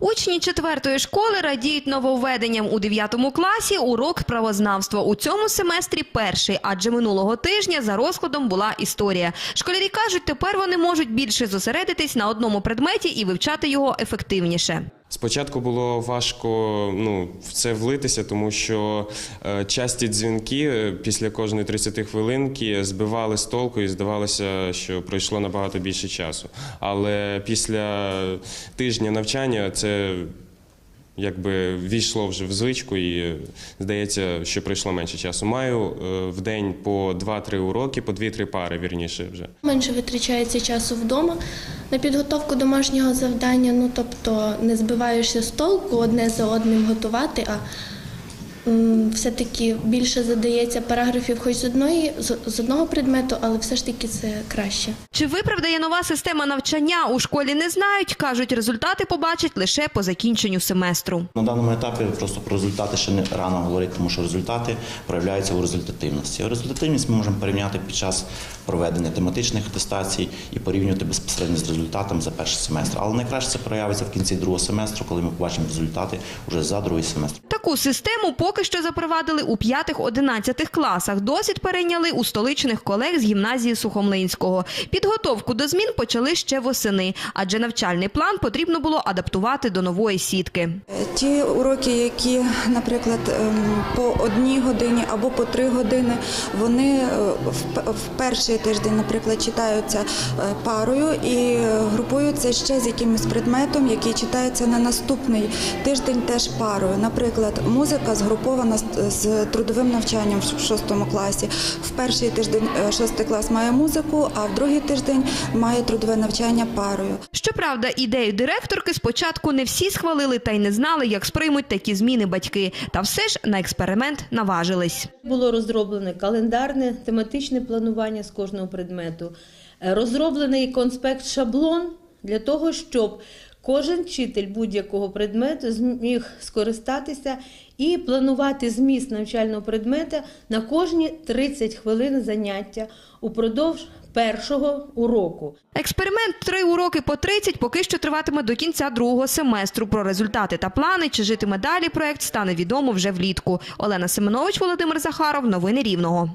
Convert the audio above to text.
Учні четвертої школи радіють нововведенням у 9 класі урок правознавства. У цьому семестрі перший, адже минулого тижня за розкладом була історія. Школярі кажуть, тепер вони можуть більше зосередитись на одному предметі і вивчати його ефективніше. Спочатку було важко ну, в це влитися, тому що е, часті дзвінки е, після кожної 30 хвилинки збивали з толку і здавалося, що пройшло набагато більше часу. Але після тижня навчання це якби війшло вже в звичку і е, здається, що пройшло менше часу. Маю е, в день по 2-3 уроки, по 2-3 пари, вірніше вже. Менше витрачається часу вдома на підготовку домашнього завдання. Ну тобто не збиваєшся з толку одне за одним готувати, а все-таки більше задається параграфів хоч з одної з, з одного предмету, але все ж таки це краще. Чи виправдає нова система навчання у школі не знають. кажуть, результати побачать лише по закінченню семестру. На даному етапі просто про результати ще не рано говорити, тому що результати проявляються у результативності. Результативність ми можемо порівняти під час проведення тематичних атестацій і порівнювати безпосередньо з результатом за перший семестр. Але найкраще це проявиться в кінці другого семестру, коли ми побачимо результати вже за другий семестр. Таку систему поки що запровадили у 5-11 класах. Досвід перейняли у столичних колег з гімназії Сухомлинського. Підготовку до змін почали ще восени, адже навчальний план потрібно було адаптувати до нової сітки. Ті уроки, які, наприклад, ем, по одній годині або по три години, вони е, в перший тиждень, наприклад, читаються е, парою і групуються ще з якимось предметом, який читається на наступний тиждень теж парою. Наприклад, музика згрупована з- з трудовим навчанням в шостому класі. В перший тиждень е, шостий клас має музику, а в другий тиждень має трудове навчання парою. Щоправда, ідею директорки спочатку не всі схвалили та й не знали, як сприймуть такі зміни батьки. Та все ж на експеримент наважились. Було розроблене календарне тематичне планування з кожного предмету, Е, розроблений конспект-шаблон для того, щоб кожен вчитель будь-якого предмету зміг скористатися і планувати зміст навчального предмета на кожні 30 хвилин заняття упродовж першого уроку. Експеримент три уроки по 30 поки що триватиме до кінця другого семестру. Про результати та плани, чи житиме далі проект, стане відомо вже влітку. Олена Семенович, Володимир Захаров. Новини Рівного.